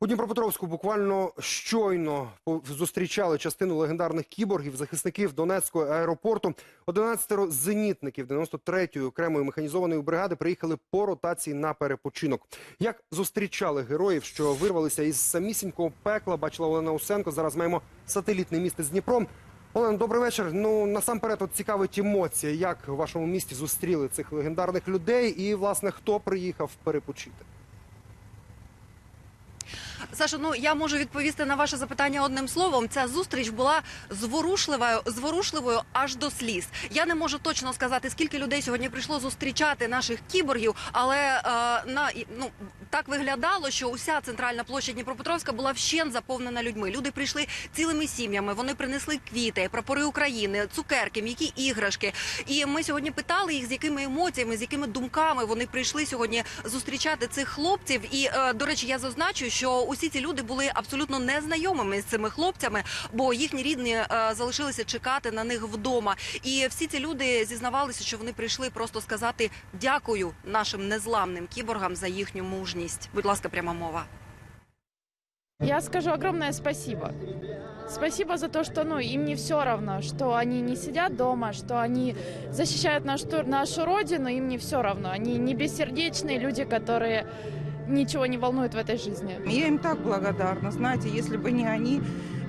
У Дніпропетровську буквально щойно зустрічали частину легендарних кіборгів, захисників Донецького аеропорту. 11 зенітників 93-ї окремої механізованої бригади приїхали по ротації на перепочинок. Як зустрічали героїв, що вирвалися із самісінького пекла, бачила Олена Усенко. Зараз маємо сателітне місто з Дніпром. Олена, добрий вечір. Ну насамперед, от цікавить емоція. Як в вашому місті зустріли цих легендарних людей, і власне хто приїхав перепочити? Саша, ну я можу відповісти на ваше запитання одним словом. Ця зустріч була зворушливою, зворушливою аж до сліз. Я не можу точно сказати, скільки людей сьогодні прийшло зустрічати наших кіборгів, але е, на ну так виглядало, що уся центральна площа Дніпропетровська була вщен заповнена людьми. Люди прийшли цілими сім'ями. Вони принесли квіти, прапори України, цукерки, м'які іграшки. І ми сьогодні питали їх, з якими емоціями, з якими думками вони прийшли сьогодні зустрічати цих хлопців. І е, до речі, я зазначу, що усі ці люди були абсолютно незнайомими з цими хлопцями, бо їхні рідні е, залишилися чекати на них вдома. І всі ці люди зізнавалися, що вони прийшли просто сказати дякую нашим незламним кіборгам за їхню мужність. Будь ласка, пряма мова. Я скажу огромное спасибо. Спасибо за то, что ну, им не все равно, что они не сидят дома, что они защищают нашу, нашу родину, им не все равно. Они не бессердечные люди, которые ничего не волнует в этой жизни. Я им так благодарна. Знаете, если бы не они,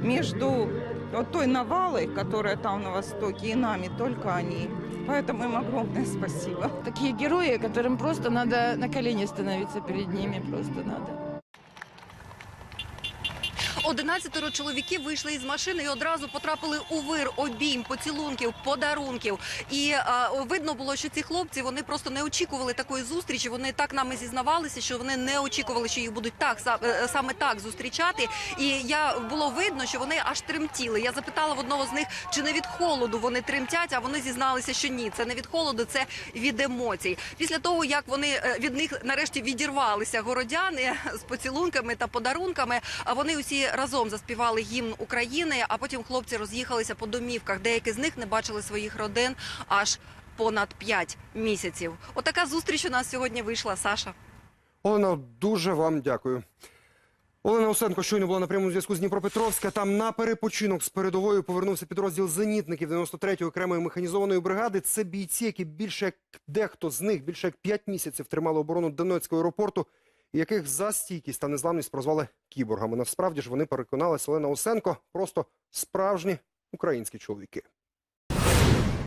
между вот той навалой, которая там на Востоке, и нами, только они. Поэтому им огромное спасибо. такие герои, которым просто надо на колени становиться перед ними, просто надо. Одинадцятеро чоловіків вийшли із машини і одразу потрапили у вир обійм, поцілунків, подарунків. І а, видно було, що ці хлопці вони просто не очікували такої зустрічі. Вони так нами зізнавалися, що вони не очікували, що їх будуть так е, саме так зустрічати. І я було видно, що вони аж тремтіли. Я запитала в одного з них, чи не від холоду вони тремтять, а вони зізналися, що ні, це не від холоду, це від емоцій. Після того, як вони е, від них нарешті відірвалися городяни з поцілунками та подарунками, а вони усі разом заспівали гімн України. А потім хлопці роз'їхалися по домівках. Деякі з них не бачили своїх родин аж понад п'ять місяців. Отака зустріч у нас сьогодні вийшла. Саша. Олена, дуже вам дякую. Олена Осенко щойно була на прямому зв'язку з Дніпропетровська. Там на перепочинок з передовою повернувся підрозділ зенітників 93-ї окремої механізованої бригади. Це бійці, які більше як дехто з них більше як 5 місяців тримали оборону Донецького аеропорту, яких за стійкість та незламність прозвали кіборгами. Насправді ж вони переконали Селена Усенко просто справжні українські чоловіки.